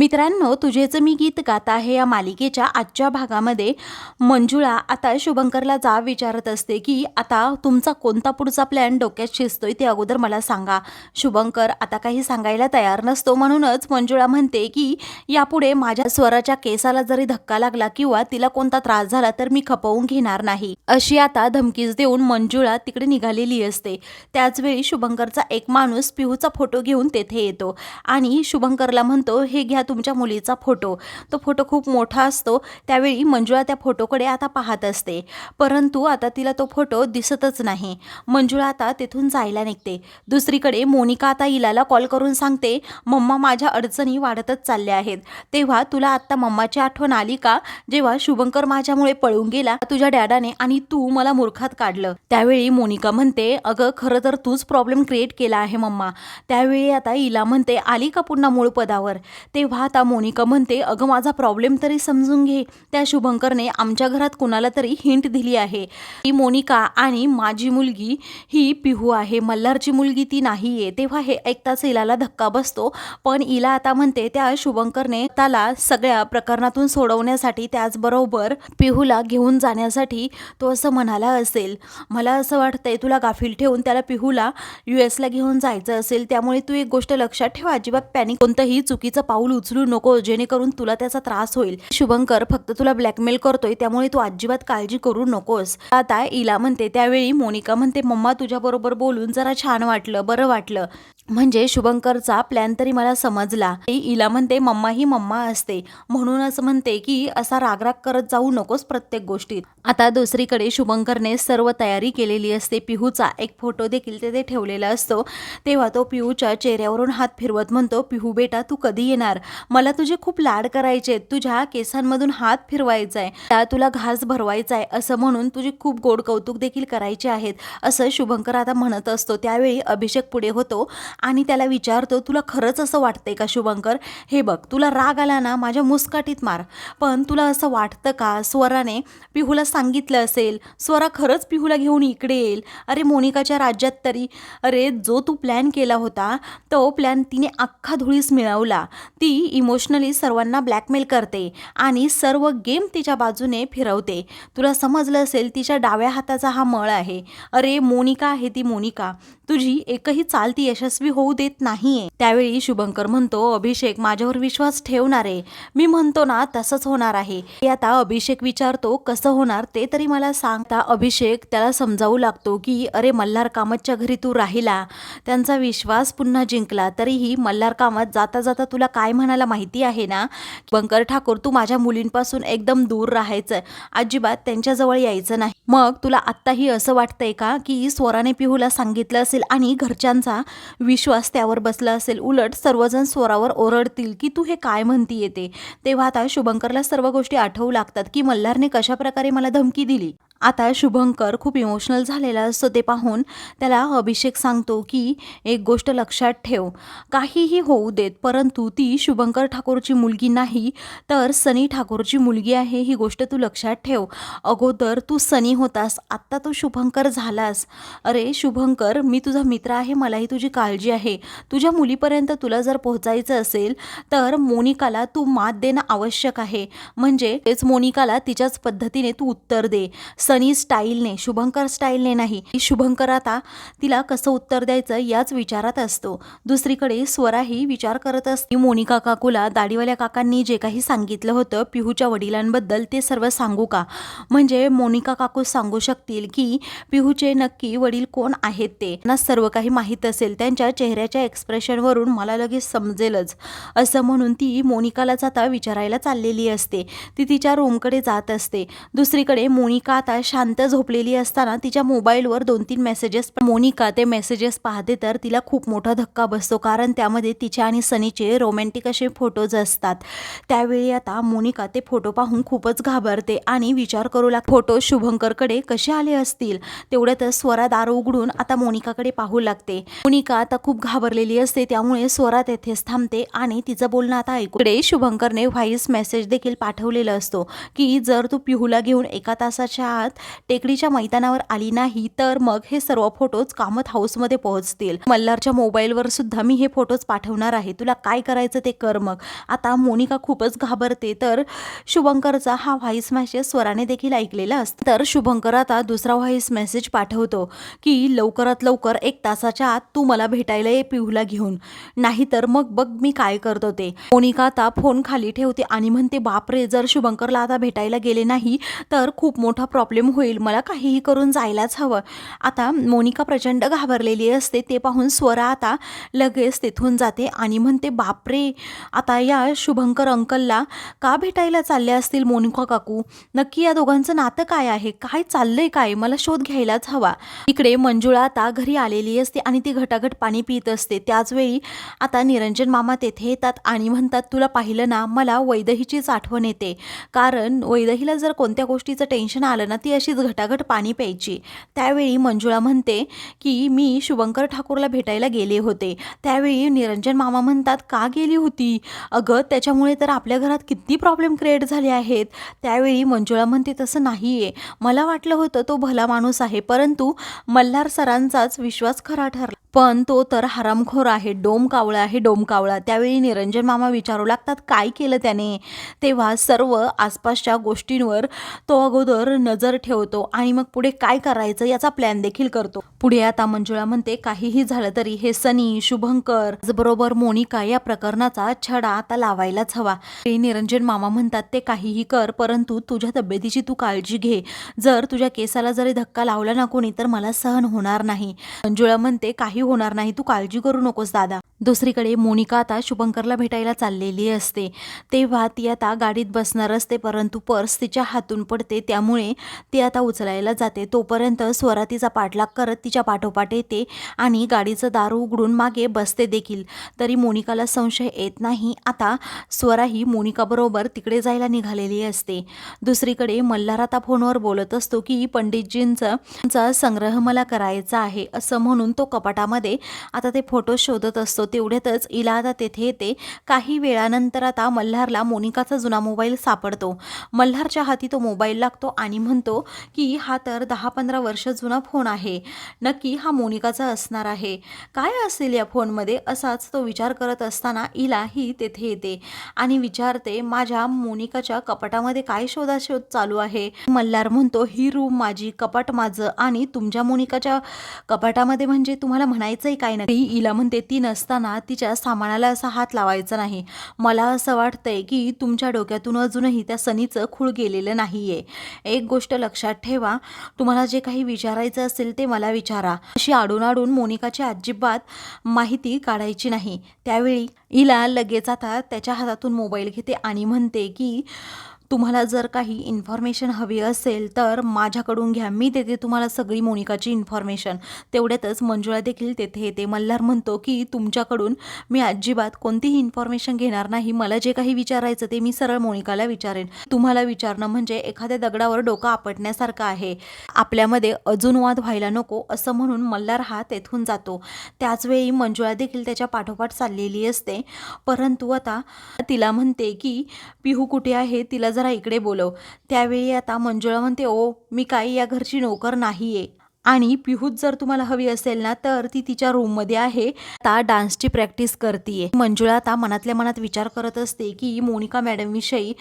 मित्रांनो तुझेच मी गीत गात आहे या मालिकेच्या आजच्या भागामध्ये मंजुळा आता शुभंकरला जा विचारत असते की आता तुमचा कोणता पुढचा प्लॅन डोक्यात शिजतोय ते अगोदर मला सांगा. शुभंकर आता काही सांगायला तयार नसतो म्हणूनच मंजुळा म्हणते की यापुढे माझ्या स्वराच्या केसाला जरी धक्का लागला किंवा तिला कोणता त्रास झाला तर मी खपवून घेणार नाही. अशी आता धमकीच देऊन मंजुळा तिकडे निघालेली असते. त्याचवेळी शुभंकरचा एक माणूस पिहूचा फोटो घेऊन तेथे येतो आणि शुभंकरला म्हणतो हे घ्या तुमच्या मुलीचा फोटो. तो फोटो खूप मोठा असतो. त्यावेळी मंजुळा त्या फोटोकडे आता पाहत असते. परंतु आता तिला तो फोटो दिसतच नाही. मंजुळा आता तिथून जायला निघते. दुसरीकडे मोनिका आता इलाला कॉल करून सांगते मम्मा माझ्या अडचणी वाढतच चालल्या आहेत. तेव्हा तुला आत्ता मम्माची आठवण आली का? जेव्हा शुभंकर माझ्यामुळे पळून गेला तुझ्या डॅडाने आणि तू मला मूर्खात काढलं. त्यावेळी मोनिका म्हणते अगं खरं तर तूच प्रॉब्लेम क्रिएट केला आहे मम्मा. त्यावेळी आता इला म्हणते आली का पुन्हा मूळ पदावर? तेव्हा आता मोनिका म्हणते अगं माझा प्रॉब्लेम तरी समजून घे. त्या शुभंकरने आमच्या घरात कुणाला तरी हिंट दिली आहे. ती मोनिका आणि माझी मुलगी ही पिहू आहे. मल्हारची मुलगी ती नाही आहे तेव्हा हे ऐकताच इलाला धक्का बसतो पण इला आता म्हणते त्या शुभंकरने त्याला सगळ्या प्रकरणातून सोडवण्यासाठी त्याचबरोबर पिहूला घेऊन जाण्यासाठी तो असं म्हणाला असेल. मला असं वाटतंय तुला गाफील ठेवून त्याला पिहूला यू एसला घेऊन जायचं असेल. त्यामुळे तू एक गोष्ट लक्षात ठेवा. अजिबात पॅनिक कोणतंही चुकीचं पाऊल उचलू नको जेणेकरून तुला त्याचा त्रास होईल. शुभंकर फक्त तुला ब्लॅकमेल करतोय त्यामुळे तू अजिबात काळजी करू नकोस. आता इला म्हणते त्यावेळी मोनिका म्हणते मम्मा तुझ्याबरोबर बोलून जरा छान वाटलं बरं वाटलं. म्हणजे शुभंकरचा प्लॅन तरी मला समजला. इला म्हणते मम्मा ही मम्मा असते. म्हणूनच म्हणते की असा रागराग करत जाऊ नकोस प्रत्येक गोष्टीत. आता दुसरीकडे शुभंकरने सर्व तयारी केलेली असते. पिहूचा एक फोटो देखील तेथे ठेवलेला असतो. तेव्हा तो पिहूच्या चेहऱ्यावरून हात फिरवत म्हणतो पिहू बेटा तू कधी येणार? मला तुझे खूप लाड करायचे तुझ्या केसांमधून हात फिरवायचा आहे त्या तुला घास भरवायचा आहे असं म्हणून तुझे खूप गोड कौतुक देखील करायचे आहेत. असं शुभंकर आता म्हणत असतो. त्यावेळी अभिषेक पुढे होतो. आणि त्याला विचारतो तुला खरंच असं वाटतंय का शुभंकर? हे बघ तुला राग आला ना माझ्या मुस्काटीत मार. पण तुला असं वाटतं का? स्वराने पिहूला सांगितलं असेल. स्वरा खरंच पिहूला घेऊन इकडे येईल. अरे मोनिकाच्या राज्यात तरी. अरे जो तू प्लॅन केला होता तो प्लॅन तिने अख्खा धुळीस मिळवला. ती इमोशनली सर्वांना ब्लॅकमेल करते आणि सर्व गेम तिच्या बाजूने फिरवते. तुला समजलं असेल तिच्या डाव्या हाताचा हा मळ आहे. अरे मोनिका आहे ती मोनिका. तुझी एकही चालती यशस्वी होऊ देत नाहीये. त्यावेळी शुभंकर म्हणतो अभिषेक माझ्यावर विश्वास ठेवणार आहे. मी म्हणतो ना तसंच होणार आहे. आता अभिषेक विचारतो कसं होणार ते तरी मला सांगता अभिषेक त्याला समजावू लागतो की अरे मल्हार कामतच्या घरी तू राहिला. त्यांचा विश्वास पुन्हा जिंकला. तरीही मल्हार कामत जाता जाता तुला काय म्हणायला माहिती आहे ना? बंकर ठाकूर तू माझ्या मुलींपासून एकदम दूर राहायचं. अजिबात त्यांच्याजवळ यायचं नाही. मग तुला आत्ताही असं वाटतंय का की स्वराने पिहूला सांगितलं असेल आणि घरच्यांचा विश्वास त्यावर बसला असेल. उलट सर्वजण स्वरावर ओरडतील की तू हे काय म्हणती येते तेव्हा आता शुभंकरला सर्व गोष्टी आठवू लागतात की मल्हारने कशाप्रकारे मला धमकी दिली? आता शुभंकर खूप इमोशनल झालेला असतो ते पाहून. त्याला अभिषेक सांगतो की एक गोष्ट लक्षात ठेव. काहीही होऊ देत परंतु ती शुभंकर ठाकूरची मुलगी नाही तर सनी ठाकूरची मुलगी आहे ही गोष्ट तू लक्षात ठेव. अगोदर तू सनी होतास आत्ता तू शुभंकर झालास. अरे शुभंकर मी तुझा मित्र आहे मलाही तुझी काळजी आहे. तुझ्या मुलीपर्यंत तुला जर पोहोचायचं असेल तर मोनिकाला तू मात देणं आवश्यक आहे. म्हणजे तेच मोनिकाला तिच्याच पद्धतीने तू उत्तर दे. सनी स्टाईलने शुभंकर स्टाईलने नाही शुभंकर आता तिला कसं उत्तर द्यायचं याच विचारात असतो. दुसरीकडे स्वराही विचार करत असते. मोनिका काकूला दाढीवाल्या काकांनी जे काही सांगितलं होतं पिहूच्या वडिलांबद्दल ते सर्व सांगू का? म्हणजे मोनिका काकू सांगू शकतील की पिहूचे नक्की वडील कोण आहेत ते? ना सर्व काही माहीत असेल. त्यांच्या चेहऱ्याच्या एक्सप्रेशनवरून मला लगेच समजेलच. असं म्हणून ती मोनिकालाच आता विचारायला चाललेली असते. ती तिच्या रूमकडे जात असते. दुसरीकडे मोनिका आता शांत झोपलेली असताना तिच्या मोबाईलवर दोन तीन मेसेजेस मोनिका ते मेसेजेस पाहते तर तिला खूप मोठा धक्का बसतो कारण त्यामध्ये तिच्या आणि सनीचे रोमॅन्टिक असे फोटोज असतात. त्यावेळी आता मोनिका ते फोटो पाहून खूपच घाबरते आणि विचार करू लाग फोटो शुभंकरकडे कसे आले असतील? तेवढ्यातच स्वरा दार उघडून आता मोनिकाकडे पाहू लागते. मोनिका आता खूप घाबरलेली असते त्यामुळे स्वरा तेथेच थांबते आणि तिचं बोलणं आता ऐकूडे शुभंकरने व्हॉइस मेसेज देखील पाठवलेला असतो की जर तू पिहूला घेऊन एका तासाच्या आत टेकडीच्या मैदानावर आली नाही तर मग हे सर्व फोटोज कामत हाऊसमध्ये पोहोचतील. मल्हारच्या मोबाईलवर सुद्धा मी हे फोटोज पाठवणार आहे. तुला काय करायचं ते कर मग. आता मोनिका खूपच घाबरते. तर शुभंकरचा हा व्हॉइस मेसेज स्वराने देखील ऐकलेला असतो. तर शुभंकर आता दुसरा व्हॉइस मेसेज पाठवतो की लवकरात लवकर एक तासाच्या आत तू मला भेटायला ये पिहूला घेऊन. नाहीतर मग बघ मी काय करतो ते. मोनिका आता फोन खाली ठेवते आणि म्हणते बापरे जर शुभंकरला आता भेटायला गेले नाही तर खूप मोठा प्रॉब्लेम होईल मला काहीही करून जायलाच हवं. आता मोनिका प्रचंड घाबरलेली असते ते पाहून स्वरा आता लगेच तिथून जाते आणि म्हणते बापरे! आता या शुभंकर अंकलला का भेटायला चालले असतील मोनिका काकू? नक्की या दोघांचं नातं काय आहे? काय चाललंय काय? मला शोध घ्यायलाच हवा. इकडे मंजुळा आता घरी आलेली असते आणि ती घटाघट पाणी पित असते. त्याचवेळी आता निरंजन मामा तेथे येतात आणि म्हणतात तुला पाहिलं ना मला वैदहीचीच आठवण येते. कारण वैदहीला जर कोणत्या गोष्टीचं टेन्शन आलं ना ती ती अशीच घटाघट पाणी प्यायची. त्यावेळी मंजुळा म्हणते की मी शुभंकर ठाकूरला भेटायला गेले होते. त्यावेळी निरंजन मामा म्हणतात का गेली होती? अगं त्याच्यामुळे तर आपल्या घरात किती प्रॉब्लेम क्रिएट झाले आहेत. त्यावेळी मंजुळा म्हणते तसं नाही आहे मला वाटलं होतं तो भला माणूस आहे परंतु मल्हार सरांचाच विश्वास खरा ठरला. पण तो तर हरामखोर आहे डोम कावळा आहे डोम कावळा त्यावेळी निरंजन मामा विचारू लागतात काय केलं त्याने? तेव्हा सर्व आसपासच्या गोष्टींवर तो अगोदर नजर ठेवतो आणि मग पुढे काय करायचं याचा प्लॅन देखील करतो. पुढे आता मंजुळा म्हणते काहीही झालं तरी हे सनी शुभंकर बरोबर मोनिका या प्रकरणाचा छडा आता लावायलाच हवा. ते निरंजन मामा म्हणतात ते काहीही कर परंतु तुझ्या तब्येतीची तू काळजी घे. जर तुझ्या केसाला जरी धक्का लावला ना कोणी तर मला सहन होणार नाही. मंजुळा म्हणते काही होणार नाही. तू काळजी करू नकोस दादा. दुसरीकडे मोनिका आता शुभंकरला भेटायला चाललेली असते. तेव्हा ती आता गाडीत बसणार असते परंतु पर्स तिच्या हातून पडते. त्यामुळे ती आता उचलायला जाते. तोपर्यंत स्वरा तिचा पाठलाग करत तिच्या पाठोपाठ येते आणि गाडीचं दार उघडून मागे बसते देखील. तरी मोनिकाला संशय येत नाही. आता स्वरा ही मोनिकाबरोबर तिकडे जायला निघालेली असते. दुसरीकडे मल्हार आता फोनवर बोलत असतो की पंडितजींचा चा संग्रह मला करायचा आहे. असं म्हणून तो कपाटामध्ये आता ते फोटो शोधत असतो. तेवढ्यातच इला आता तेथे येते. काही वेळानंतर आता मल्हारला मोनिकाचा जुना मोबाईल सापडतो. मल्हारच्या हाती तो मोबाईल लागतो आणि म्हणतो की हा तर दहा पंधरा वर्ष जुना फोन आहे. नक्की हा मोनिकाचा असणार आहे. काय असेल या फोनमध्ये? असाच तो विचार करत असताना इला ही तेथे येते आणि विचारते माझ्या मोनिकाच्या कपाटामध्ये काय शोधाशोध चालू आहे? मल्हार म्हणतो ही रूम माझी कपाट माझं आणि तुमच्या मोनिकाच्या कपाटामध्ये म्हणजे तुम्हाला म्हणायचंही काय नाही इला म्हणते ती नसताना तिच्या सामानाला असा हात लावायचा नाही. मला असं वाटतंय की तुमच्या डोक्यातून अजूनही त्या सनीचं खूळ गेलेलं नाहीये. एक गोष्ट लक्षात ठेवा तुम्हाला जे काही विचारायचं असेल ते मला विचारा. अशी आडून आडून मोनिकाची अजिबात माहिती काढायची नाही. त्यावेळी हिला लगेच आता त्याच्या हातातून मोबाईल घेते आणि म्हणते की तुम्हाला जर काही इन्फॉर्मेशन हवी असेल तर माझ्याकडून घ्या. मी देते तुम्हाला सगळी मोनिकाची इन्फॉर्मेशन तेवढ्यातच मंजुळा देखील तेथे येते. मल्हार म्हणतो की तुमच्याकडून मी अजिबात कोणतीही इन्फॉर्मेशन घेणार नाही. मला जे काही विचारायचं ते मी सरळ मोनिकाला विचारेन. तुम्हाला विचारणं म्हणजे एखाद्या दगडावर डोकं आपटण्यासारखं आहे. आपल्यामध्ये अजून वाद व्हायला नको असं म्हणून मल्हार हा तेथून जातो. त्याचवेळी मंजुळा देखील त्याच्या पाठोपाठ चाललेली असते. परंतु आता तिला म्हणते की पिहू कुठे आहे? तिला जरा इकडे बोलव. त्यावेळी आता मंजुळा म्हणते ओ मी काही या घरची नोकर नाही आहे आणि पिहूत जर तुम्हाला हवी असेल ना तर ती तिच्या रूममध्ये आहे. आता डान्सची प्रॅक्टिस करतीये. मंजुळा आता मनातल्या मनात विचार करत असते की मोनिका मॅडमविषयी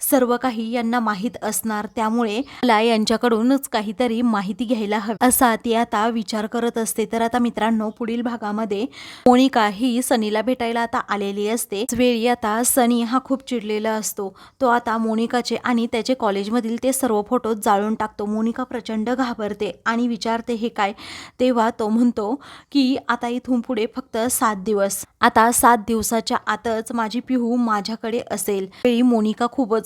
सर्व काही यांना माहीत असणार. त्यामुळे मला यांच्याकडूनच काहीतरी माहिती घ्यायला हवी. असा ती आता विचार करत असते. तर आता मित्रांनो पुढील भागामध्ये मोनिका ही सनीला भेटायला आता आलेली असते. वेळी आता सनी हा खूप चिडलेला असतो. तो आता मोनिकाचे आणि त्याचे कॉलेजमधील ते सर्व फोटो जाळून टाकतो. मोनिका प्रचंड घाबरते आणि विचारते हे काय? तेव्हा तो म्हणतो की आता इथून पुढे फक्त सात दिवस. आता सात दिवसाच्या आतच माझी पिहू माझ्याकडे असेल. वेळी मोनिका खूपच